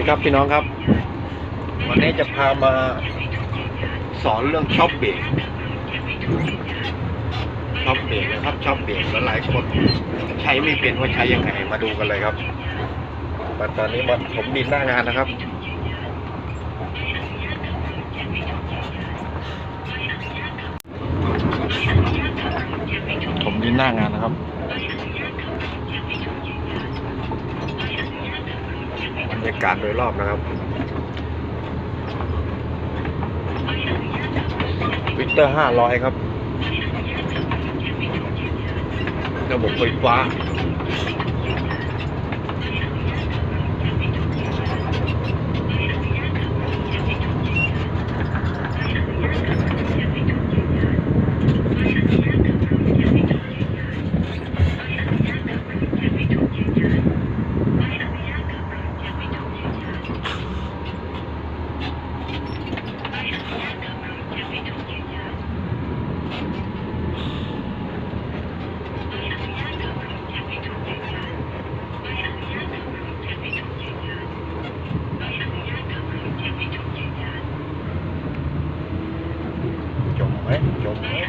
ดีครับพี่น้องครับ วันนี้จะพามาสอนเรื่องช็อปเบรกช็อปเบรกนะครับช็อปเบรกแล้วหลายคนใช้ไม่เป็นว่าใช้ยังไงมาดูกันเลยครับมาตอนนี้มาผมดินหน้างานนะครับผมดินหน้างานนะครับ บรรยากาศโดยรอบนะครับ วิกเตอร์ห้าร้อยครับ ระบบไฟฟ้า จม ไห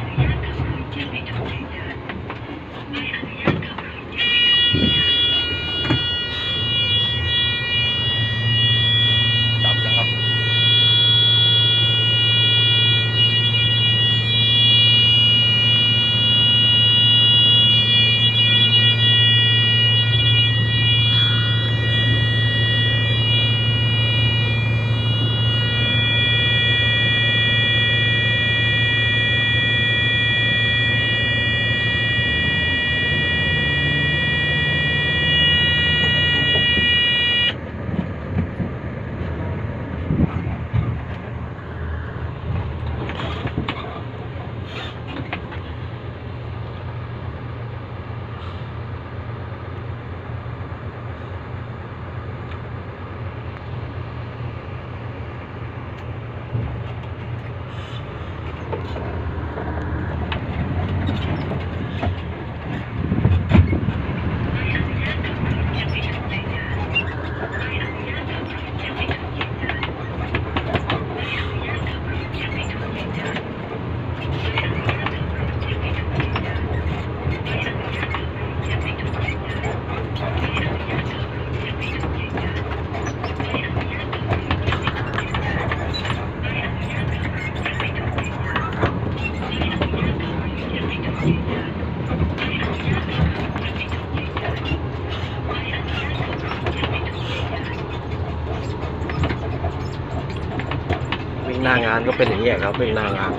หน้างานก็เป็นอย่างนี้ครับวิ่งหน้างาน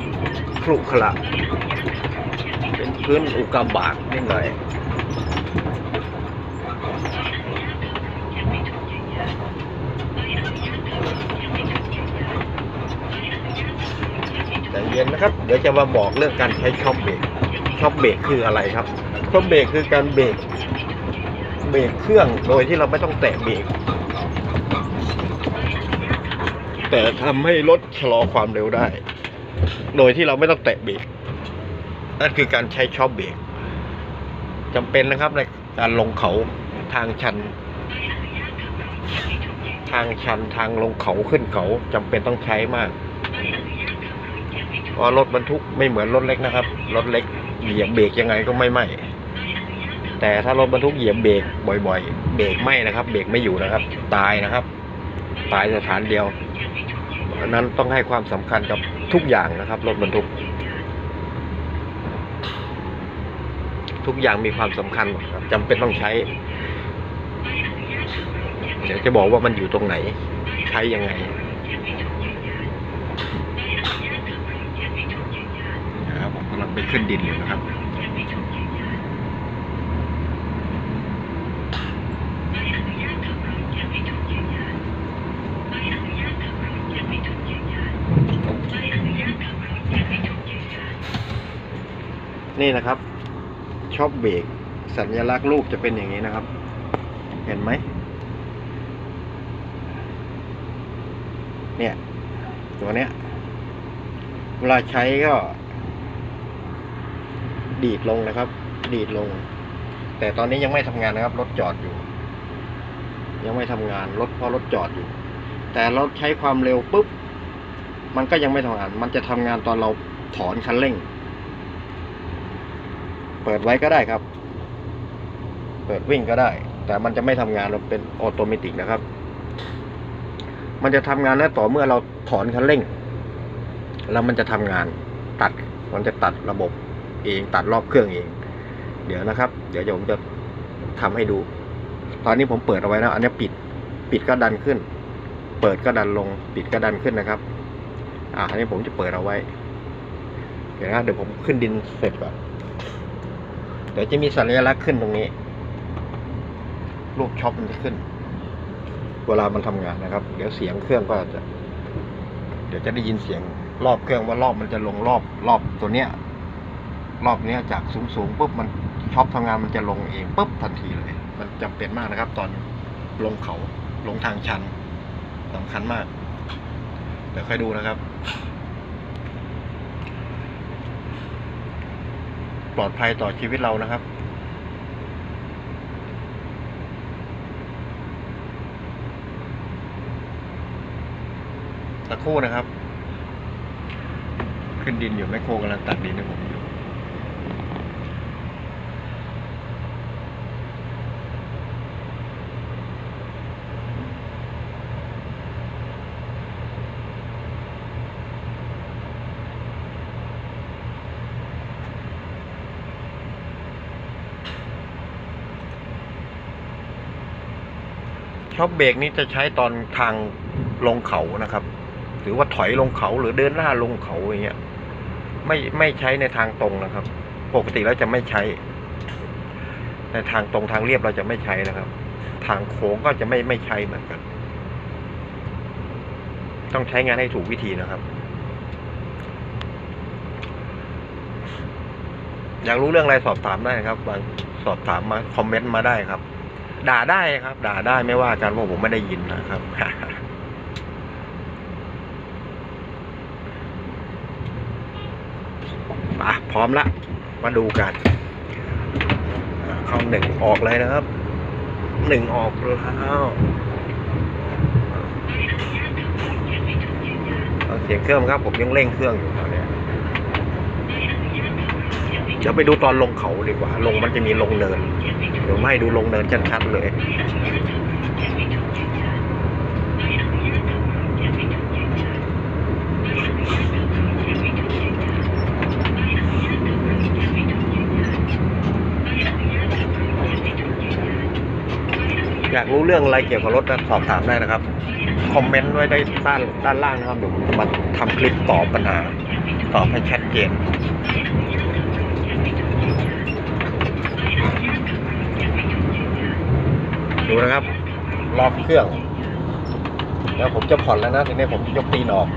ครุขระเป็นพื้นอุกกาบาตนิดหน่อยแต่เย็นนะครับ เดี๋ยวจะมาบอกเรื่องการใช้ช็อปเบรกช็อปเบรกคืออะไรครับช็อปเบรกคือการเบรกเบรกเครื่องโดยที่เราไม่ต้องแตะเบรก แต่ทำให้รถชะลอความเร็วได้ โดยที่เราไม่ต้องแตะเบรกนั่นคือการใช้ช็อปเบรกจำเป็นนะครับในการลงเขาทางชัน ทางชันทางลงเขาขึ้นเขาจำเป็นต้องใช้มากเพราะรถบรรทุกไม่เหมือนรถเล็กนะครับ รถเล็กเหยียบเบรกยังไงก็ไม่ไหม้แต่ถ้ารถบรรทุกเหยียบเบรกบ่อย ๆ เบรกไม้นะครับ เบรกไม่อยู่นะครับ ตายนะครับ ตายสถานเดียว อันนั้นต้องให้ความสำคัญกับทุกอย่างนะครับ รถบรรทุก ทุกอย่างมีความสำคัญครับจำเป็นต้องใช้ เดี๋ยวจะบอกว่ามันอยู่ตรงไหน ใช้ยังไงนะครับผมกำลังไปขึ้นดินอยู่นะครับ นี่นะครับช็อปเบรกสัญลักษณ์รูปจะเป็นอย่างนี้นะครับ เห็นไหมเนี่ยตัวเนี้ยเวลาใช้ก็ ดีดลงนะครับ ดีดลง แต่ตอนนี้ยังไม่ทำงานนะครับ รถจอดอยู่ ยังไม่ทำงานรถเพราะรถจอดอยู่ แต่เราใช้ความเร็วปุ๊บ มันก็ยังไม่ทำงาน มันจะทำงานตอนเราถอนคันเร่ง เปิดไว้ก็ได้ครับ เปิดวิ่งก็ได้ แต่มันจะไม่ทำงานเราเป็นออโตเมติกนะครับ มันจะทำงานแล้ต่อเมื่อเราถอนคันเร่ง แล้วมันจะทำงานตัด มันจะตัดระบบเองตัดรอบเครื่องเอง เดี๋ยวนะครับ เดี๋ยวผมจะทำให้ดู ตอนนี้ผมเปิดเอาไว้นะอันนี้ปิด ปิดก็ดันขึ้น เปิดก็ดันลง ปิดก็ดันขึ้นนะครับ อ่าอันนี้ผมจะเปิดเอาไว้ เดี๋ยวนะเดี๋ยวผมขึ้นดินเสร็จก่อน เดี๋ยวจะมีสัญลักษณ์ขึ้นตรงนี้ รูปช็อปมันจะขึ้น เวลามันทำงานนะครับ เดี๋ยวเสียงเครื่องก็จะ เดี๋ยวจะได้ยินเสียงรอบเครื่องว่ารอบมันจะลงรอบรอบตัวเนี้ย รอบเนี้ยจากสูงสูงๆปุ๊บมันช็อปทำงานมันจะลงเองปุ๊บทันทีเลย มันจำเป็นมากนะครับ ตอนลงเขาลงทางชันสำคัญมาก เดี๋ยวค่อยดูนะครับ ปลอดภัยต่อชีวิตเรานะครับ สักครู่นะครับ ขึ้นดินอยู่แม่โคกำลังตัดดินนะผม ช็อปเบรกนี้จะใช้ตอนทางลงเขานะครับ หรือว่าถอยลงเขาหรือเดินหน้าลงเขาอย่างเงี้ย ไม่ไม่ใช้ในทางตรงนะครับ ปกติแล้วจะไม่ใช้ ในทางตรงทางเรียบเราจะไม่ใช้นะครับ ทางโค้งก็จะไม่ไม่ใช้เหมือนกัน ต้องใช้งานให้ถูกวิธีนะครับ อยากรู้เรื่องอะไรสอบถามได้ครับสอบถามมาคอมเมนต์มาได้ครับ ด่าได้ครับ ด่าได้ไม่ว่ากันเพราะผมไม่ได้ยินนะครับอะพร้อมละ มาดูกัน เข้าหนึ่งออกเลยนะครับ หนึ่งออกแล้วเอาเสียงเครื่องครับ ผมยังเร่งเครื่องอยู่ตอนนี้ เดี๋ยวไปดูตอนลงเขาดีกว่า ลงมันจะมีลงเนิน เดี๋ยวไม่ให้ดูลงเนินชัดๆเลยอยากรู้เรื่องอะไรเกี่ยวกับรถนะสอบถามได้นะครับ คอมเมนต์ไว้ได้ด้านด้านล่างนะครับเดี๋ยวผมจะมาทำคลิปตอบปัญหา ตอบให้ชัดเจน ดูนะครับรอบเครื่อง แล้วผมจะผ่อนแล้วนะทีนี้ผมยกตีนออก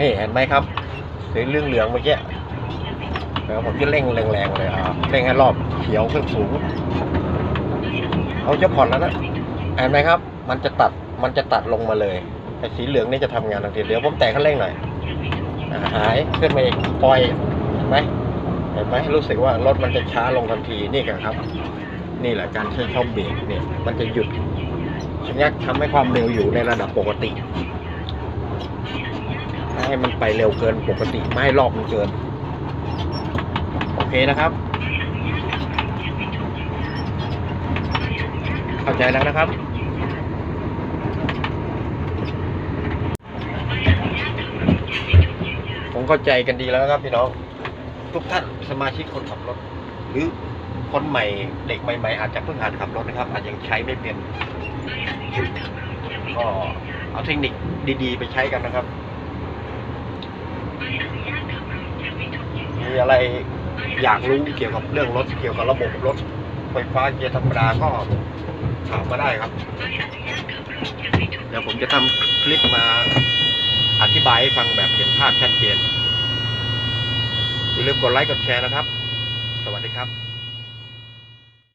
นี่เห็นไหมครับสีเหลืองเหลืองเมื่อกี้แล้วผมจะเร่งแรงๆเลยอ่าเร่งให้รอบเขียวขึ้นสูงเขาจะผ่อนแล้วนะเห็นไหมครับ มันจะตัดมันจะตัดลงมาเลยไอ้สีเหลืองนี่จะทำงานทันทีเดี๋ยวผมแตะคันเร่งหน่อยหายขึ้นมาอีกปล่อยเห็นไหมเห็นไหมรู้สึกว่ารถมันจะช้าลงทันทีนี่กันครับ นี่แหละการใช้ช่องเบรกเนี่ย มันจะหยุดชะงักทำให้ความเร็วอยู่ในระดับปกติไม่ให้มันไปเร็วเกินปกติไม่ให้รอบมันเกิน โอเคนะครับ เข้าใจแล้วนะครับผมเข้าใจกันดีแล้วนะครับพี่น้อง ทุกท่านสมาชิกคนขับรถหรือ คนใหม่เด็กใหม่ๆอาจจะเพิ่งหัดขับรถนะครับ อาจยังใช้ไม่เป็นก็เอาเทคนิคดีๆ ไปใช้กันนะครับ มีอะไรอยากรู้เกี่ยวกับเรื่องรถเกี่ยวกับระบบรถไฟฟ้าเกียร์ธรรมดาก็ถามมาได้ครับ เดี๋ยวผมจะทำคลิปมาอธิบายให้ฟังแบบเห็นภาพชัดเจนอย่าลืมกดไลค์กดแชร์นะครับ สวัสดีครับ